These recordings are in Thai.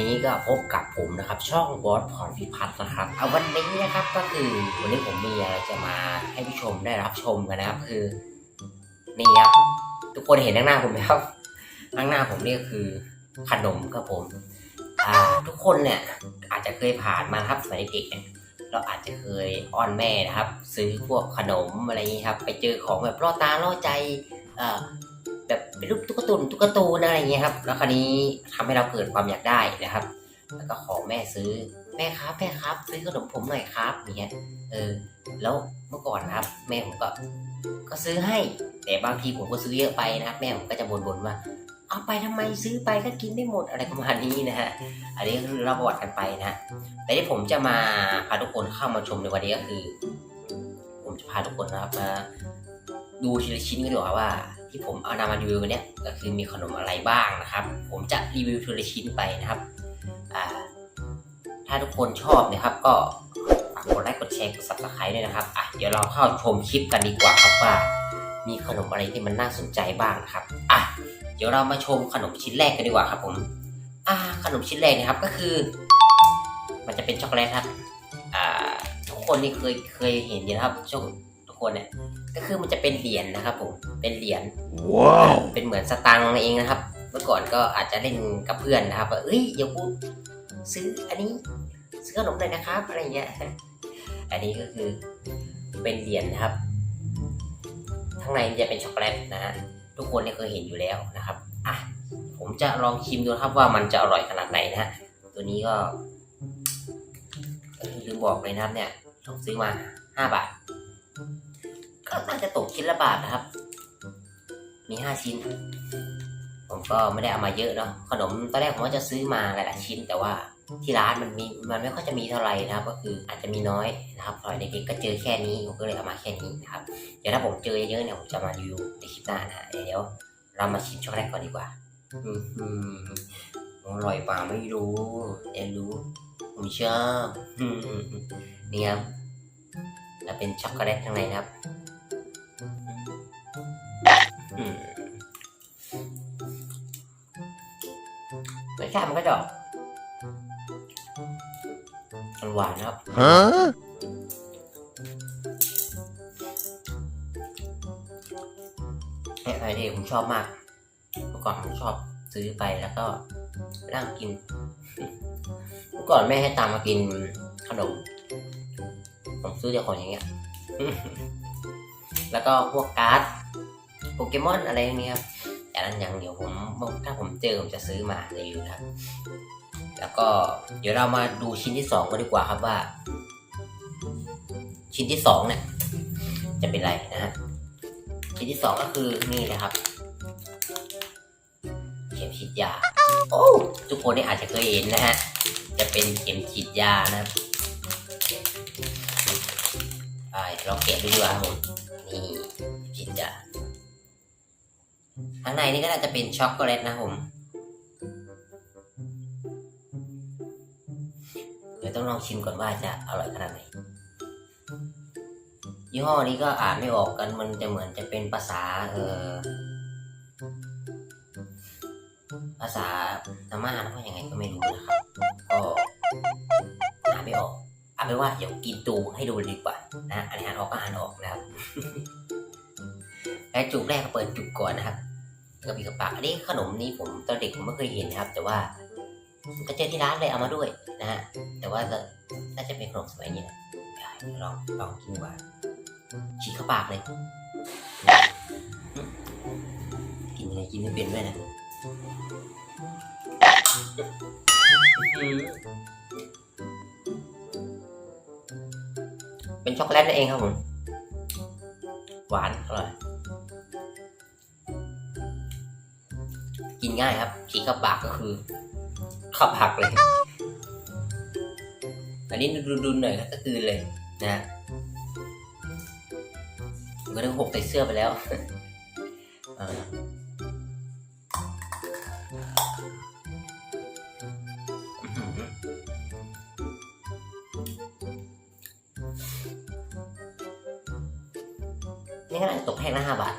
นี้ก็พบกับผมนะครับ ช่องบอสพรพิพัฒน์นะครับเอาวันนี้นะครับก็คือวันนี้ผมมีอะไรจะมาให้ผู้ชมได้รับชมกันนะครับ คือนี่ครับทุกคนเห็นข้างหน้าผมไหมครับข้างหน้าผมนี่ก็คือขนมครับผมอ่าทุกคนเนี่ยอาจจะเคยผ่านมาครับสมัยเด็กเนี่ยเราอาจจะเคยอ้อนแม่นะครับ ซื้อพวกขนมอะไรอย่างนี้ครับ ไปเจอของแบบล่อตาล่อใจเอ่อ เป็นรูปตุ๊กตุนตุ๊กตูนอะไรอย่างเงี้ยครับ แล้วคราวนี้ทำให้เราเกิดความอยากได้นะครับ แล้วก็ขอแม่ซื้อแม่ครับแม่ครับซื้อขนมผมหน่อยครับอย่างเงี้ยเออ แล้วเมื่อก่อนนะครับ แม่ผมก็ ก็ซื้อให้ แต่บางทีผมก็ซื้อเยอะไปนะครับ แม่ผมก็จะบ่นๆว่าเอาไปทำไมซื้อไปก็กินไม่หมดอะไรประมาณนี้นะฮะ อันนี้คือเราประวัติกันไปนะ แต่ที่ผมจะมาพาทุกคนเข้ามาชมในวันนี้ก็คือ ผมจะพาทุกคนนะครับมาดูทีละชิ้นกันดีกว่าว่า ที่ผมเอานำมารีวิววันเนี้ยก็คือมีขนมอะไรบ้างนะครับ ผมจะรีวิวทีละชิ้นไปนะครับถ้าทุกคนชอบนะครับ ก็ฝากกดไลค์กดแชร์กด subscribe ด้วยนะครับอะเดี๋ยวเราเข้าชมคลิปกันดีกว่าครับว่า มีขนมอะไรที่มันน่าสนใจบ้างนะครับอะเดี๋ยวเรามาชมขนมชิ้นแรกกันดีกว่าครับผมอ่าขนมชิ้นแรกนะครับก็คือ มันจะเป็นช็อกโกแลตครับอ่าทุกคนนี่เคยเคยเห็นอยู่นะครับช่วงทุก คนเนี่ยก็คือมันจะเป็นเหรียญนะครับผมเป็นเหรียญว้าวเป็นเหมือนสตังค์เองนะครับ เมื่อก่อนก็อาจจะเล่นกับเพื่อนนะครับว่าเอ้ยเดี๋ยวกูซื้ออันนี้ซื้อขนมหน่อยนะครับอะไรอย่างเงี้ยอันนี้ก็คือเป็นเหรียญนะครับข้างในมันจะเป็นช็อกโกแลตนะฮะทุกคนเนี่ยเคยเห็นอยู่แล้วนะครับอะผมจะลองชิมดูนะครับว่ามันจะอร่อยขนาดไหนนะฮะตัวนี้ก็เอ้ยลืมบอกเลยนะครับเนี่ยผมซื้อมาห้าบาท ก็น่าจะตกชิ้นละบาทนะครับ มีห้าชิ้น ผมก็ไม่ได้เอามาเยอะเนาะขนมตอนแรกผมว่าจะซื้อมาหลายๆชิ้น แต่ว่าที่ร้านมันมีมันไม่ค่อยจะมีเท่าไหร่นะครับ ก็คืออาจจะมีน้อยนะครับพอยเด็กๆก็เจอแค่นี้ผมก็เลยเอามาแค่นี้นะครับเดี๋ยวถ้าผมเจอเยอะๆเนี่ยผมจะมารีวิวในคลิปหน้านะฮะเดี๋ยวเรามาชิมช็อกโกแลตก่อนดีกว่าอืมอืมอร่อยป่าไม่รู้เดี๋ยวรู้ผมชอบอืมอืมอืมนี่ครับแล้วเป็นช็อกโกแลตข้างในครับอืม รสชาติมันก็จะหวานนะครับฮะเนี่ยอะไรที่ผมชอบมาก เมื่อก่อนผมชอบซื้อไปแล้วก็นั่งกิน เมื่อก่อนแม่ให้ตามมากินขนม ผมซื้อจากคนอย่างเงี้ย แล้วก็พวกการ์ดโปเกมอนอะไรอย่างเงี้ครับแต่นั้นยังเดี๋ยวผมถ้าผมเจอผมจะซื้อมารีวิวนะครับ แล้วก็เดี๋ยวเรามาดูชิ้นที่สองกันดีกว่าครับว่า ชิ้นที่สองเนี่ยจะเป็นอะไรนะฮะชิ้นที่สองก็คือนี่เลยครับเข็มฉีดยาโอ้ทุกคนนี่อาจจะเคยเห็นนะฮะจะเป็นเข็มฉีดยานะครับไปลองแกะดูดีกว่าครับผม ข้างในนี่ก็น่าจะเป็นช็อกโกแลตนะครับผมเดี๋ยวต้องลองชิมก่อนว่าจะอร่อยขนาดไหนยี่ห้อนี้ก็อ่านไม่ออกกันมันจะเหมือนจะเป็นภาษาเออภาษาธรรมะนะว่ายังไงก็ไม่รู้นะครับก็อ่านไม่ออกเอาเป็นว่าเดี๋ยวกินตูให้ดูดีกว่านะอันนี้อ่านออกก็อ่านออกนะครับและจุกแรกก็เปิดจุกก่อนนะครับ กะปิกระปากอันนี้ขนมนี้ผมตอนเด็กผมไม่เคยเห็นนะครับ แต่ว่าก็เจอที่ร้านเลยเอามาด้วยนะฮะแต่ว่าน่าจะเป็นขนมสมัยนี้นะเดี๋ยลองลองกินว่าฉีกเข้าปากเลยกินยังไงกินไม่เป็นด้วยนะเป็นช็อกโกแลตนั่นเองครับผมหวานอร่อย ง่ายครับฉีกเข้าปากก็คือเข้าปากเลย อันนี้ดุนๆหน่อยก็คือเลยนะมก็ได้หกใส่เสื้อไปแล้วเอออื้อหือนี่ขนาดตกแพงละห้าบาท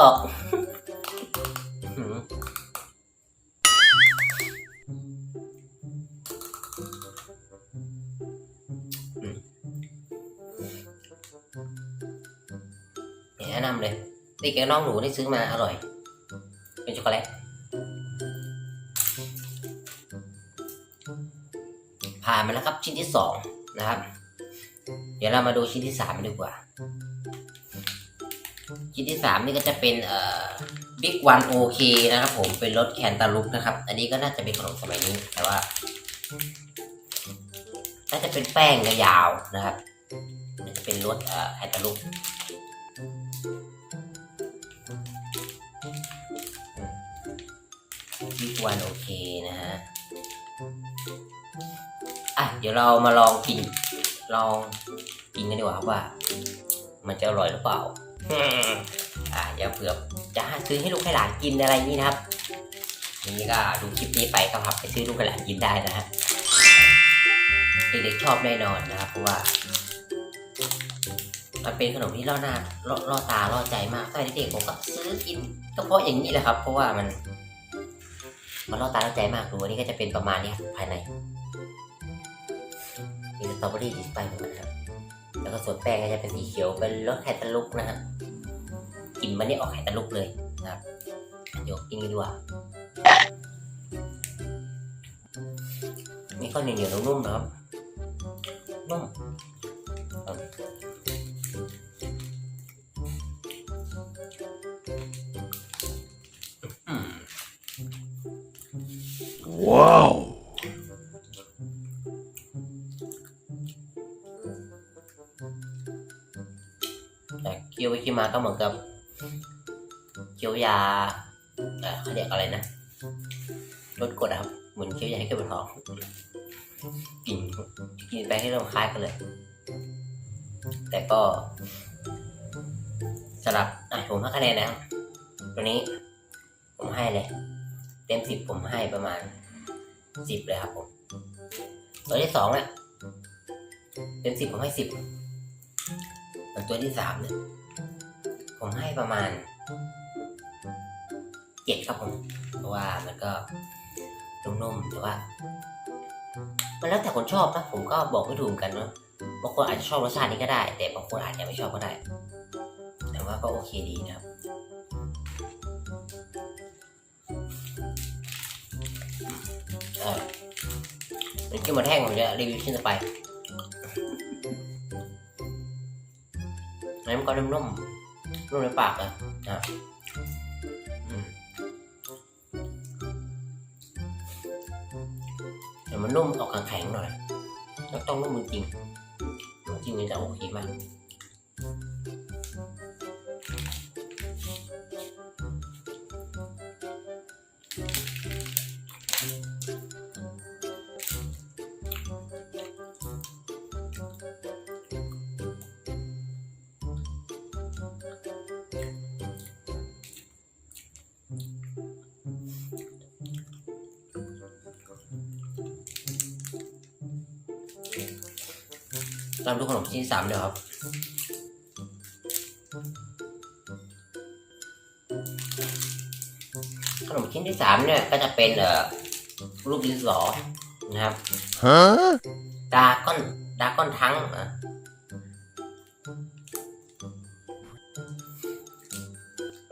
ออกแนะนำเลยเด็กกับน้องหนูได้ซื้อมาอร่อย เป็นช็อกโกแลตผ่านมาแล้วครับชิ้นที่สองนะครับ เดี๋ยวเรามาดูชิ้นที่สามดีกว่า ชิ้นที่สามนี่ก็จะเป็นเอ่อบิ๊กวันโอเคนะครับผมเป็นรสแคนตาลูปนะครับ อันนี้ก็น่าจะเป็นขนมสมัยนี้แต่ว่าน่าจะเป็นแป้งยาวนะครับน่าจะเป็นรสเอ่อแคนตาลูปบิ๊กวันโอเคนะฮะอะเดี๋ยวเรามาลองกินลองกินกันดีกว่าครับว่า มันจะอร่อยหรือเปล่า อืมอะอย่าเผื่อจะซื้อให้ลูกให้หลานกินอะไรนี้นะครับนี่ก็ดูคลิปนี้ไปก็พับไปซื้อลูกให้หลานกินได้นะฮะเด็กๆชอบแน่นอนนะครับเพราะว่า มันเป็นขนมที่ล่อหน้าล่อล่อตาล่อใจมากตอนเด็กๆผมก็ซื้อกินก็เพราะอย่างนี้แหละครับ เพราะว่ามัน มันล่อตาล่อใจมากดูอันนี้ก็จะเป็นประมาณนี้ครับภายในมีสตรอเบอรี่ดิสไปเหมือนกันครับแล้วก็ส่วนแป้งก็จะเป็นสีเขียวเป็นรสไข่ตะลุกนะฮะ กลิ่นมันนี่ออกไข่ตะลุกเลยนะครับเดี๋ยวกินกันดีกว่ามีข้าวเหนียวๆนุ่มๆนะครับนุ่มครับอืม Wow. แต่เคี้ยวไปเคี้ยวมาก็เหมือนกับเคี้ย วยาเขาเรียกอะไรนะลดกดครับเหมือนเคี้ยวยาให้เกิดป็นท้องกินกินไปให้เราคล้ายกันเลย แต่ก็สำหรับอะผมให้คะแนนนะครับตัวนี้ผมให้เลย เต็มสิบผมให้ประมาณสิบเลยครับผมตัวที่สองเนี่ยเต็มสิบผมให้สิบตัวที่สามเนี่ยผมให้ประมาณ เจ็ดครับผม เพราะว่ามันก็นุ่มๆแต่ว่า มันแล้วแต่คนชอบนะผมก็บอกไม่ถูกกันเนาะบางคนอาจจะชอบรสชาตินี้ก็ได้ แต่บางคนอาจจะไม่ชอบก็ได้ แต่ว่าก็โอเคดีนะครับเออเป็นกินหมดแห้งผมจะรีวิวชิ้นต่อไปอันนี้มันก็นุ่มๆนุ่มในปากเลยนะ แต่มันนุ่มออกแข็งๆหน่อย แล้วต้องนุ่มจริงๆจริงๆมันจะโอเคมาก ตามดูขนมชิ้นที่สามเดี๋ยวครับขนมชิ้นที่สามเนี่ยก็จะเป็นเอ่อรูปดินสอนะครับ Huh? ดาก้อนดาก้อนทั้งอะ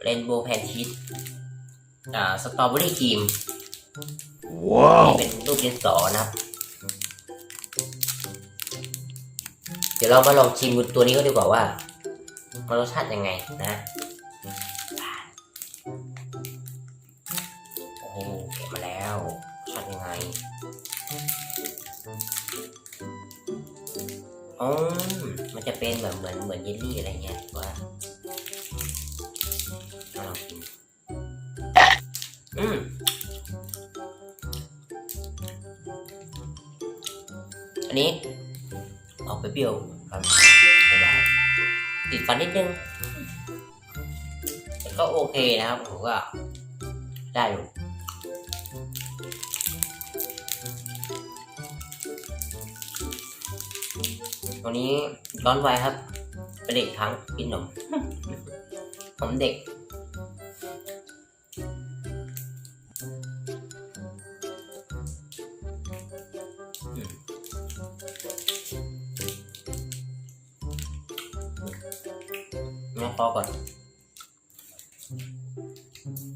เรนโบว์แพนชีสอ่าสตรอเบอรี่ครีมนี่ Wow. เป็นรูปดินสอนะครับ เดี๋ยวเรามาลองชิมตัวนี้ก็ดีกว่าว่า มันรสชาติยังไงนะโอ้โหเก็บมาแล้วรสชาติยังไงอ๋อมันจะเป็นแบบเหมือนเหมือนเยลลี่อะไรเงี้ยว่ามา เปรี้ยวครับหวานติดฟันนิดนึงแต่ก็โอเคนะครับผมก็ได้อยู่วันนี้ย้อนวัยครับ เป็นเด็กครั้งกินนมผมเด็ก อก่อน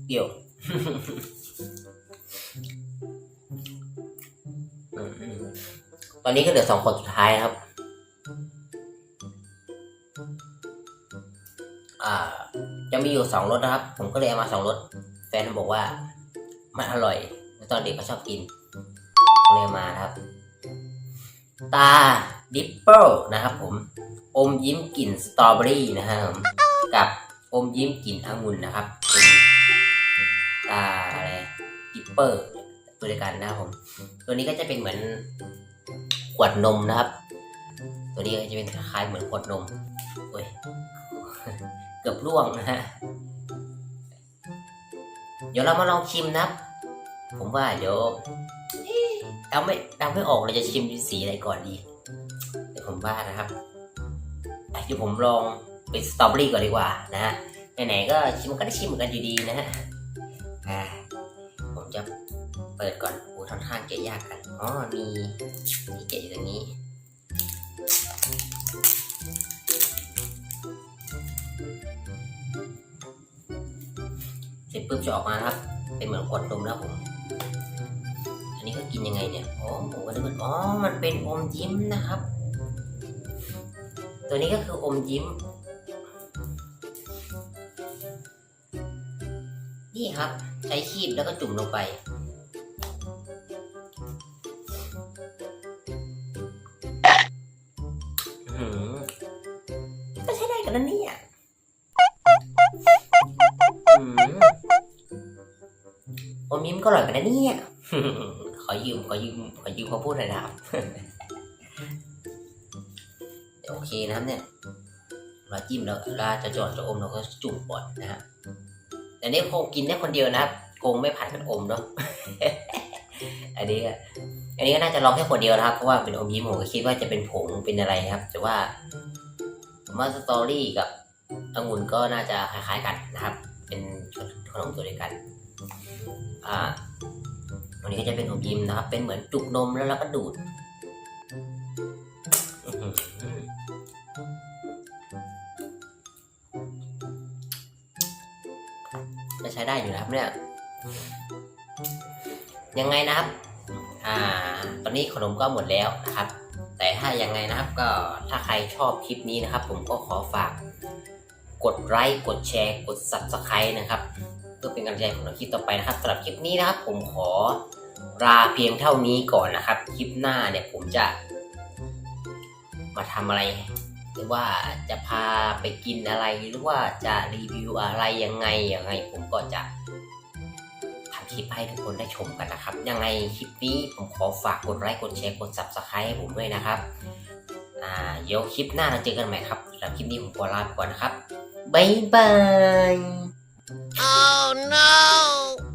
เกี่ยวตอนนี้ก็เหลือสองคนสุดท้ายนะครับ อ่า จะมีอยู่สองรสนะครับ ผมก็เลยเอามาสองรส แฟนบอกว่า มันอร่อย ตอนเด็กก็ชอบกินก็เลยมาครับ ตาดิปเปิลนะครับผม อมยิ้มกลิ่นสตรอเบอรี่นะครับผมกับอมยิ้มกลิ่นองุ่นนะครับตาอะไรดิปเปอร์ตัวเดียวกันนะครับผม ตัวนี้ก็จะเป็นเหมือนขวดนมนะครับ ตัวนี้ก็จะเป็นคล้ายเหมือนขวดนมโอ้ยเกือบร่วงนะฮะเดี๋ยวเรามาลองชิมนะครับ ผมว่าเดี๋ยวเอ๊ะเดาไม่เดาไม่ออกเราจะชิมสีอะไรก่อนดี เดี๋ยวผมว่านะครับ เดี๋ยวผมลองเป็นสตรอเบอรี่ก่อนดีกว่านะฮะไหนๆก็ชิมก็ได้ชิมเหมือนกันอยู่ดีนะฮะอ่าผมจะเปิดก่อนโอ้ท่อนข้างแกะยากกันอ๋อมีที่แกะอยู่ตรงนี้เสร็จปุ๊บจะออกมาครับ เป็นเหมือนขวดนมแล้วผมอันนี้ก็กินยังไงเนี่ยอ๋อผมก็นึกว่าอ๋อมันเป็นอมยิ้มนะครับ ตัวนี้ก็คืออมยิ้ม นี่ครับใช้คีบแล้วก็จุ่มลงไปอื้ออก็ใช้ได้กันนะเนี่ยอื้อมยิ้มก็อร่อยกันนะเนี่ย ขอยืมขอยืมขอยืมเขาพูดหน่อยนะครับ เคนะครับเนี่ยเราจิ้มแล้วเราจะจอดจะอมเราก็จุ่มก่อนนะฮะแต่นี่คงกินได้คนเดียวนะครับคงไม่ผัดกันอมเนาะอันนี้อันนี้ก็น่าจะลองแค่คนเดียวนะครับ เพราะว่าเป็นอมยิ้มผมก็คิดว่าจะเป็นผงเป็นอะไรครับ แต่ว่าผมว่าสตอรี่กับองุ่นก็น่าจะคล้ายๆกันนะครับ เป็นขนมตัวเดียวกัน อ่าวันนี้ก็จะเป็นอมยิ้มนะครับ เป็นเหมือนจุกนมแล้วเราก็ดูด ใช้ได้อยู่นะครับเนี่ยยังไงนะครับ อ่า ตอนนี้ขนมก็หมดแล้วนะครับ แต่ถ้ายังไงนะครับก็ถ้าใครชอบคลิปนี้นะครับ ผมก็ขอฝาก กดไลค์กดแชร์กด subscribe นะครับ เพื่อเป็นกำลังใจของเราคลิปต่อไปนะครับสำหรับคลิปนี้นะครับ ผมขอลาเพียงเท่านี้ก่อนนะครับ คลิปหน้าเนี่ยผมจะ มาทำอะไร หรือว่าจะพาไปกินอะไรหรือว่าจะรีวิวอะไรยังไงยังไง ผมก็จะทำคลิปให้ทุกคนได้ชมกันนะครับ ยังไงคลิปนี้ผมขอฝากกดไลค์กดแชร์กด subscribe ให้ผมด้วยนะครับอ่าเดี๋ยวคลิปหน้าเราเจอกันใหม่ครับสำหรับคลิปนี้ผมขอลาไปก่อนนะครับบ๊ายบาย Oh no!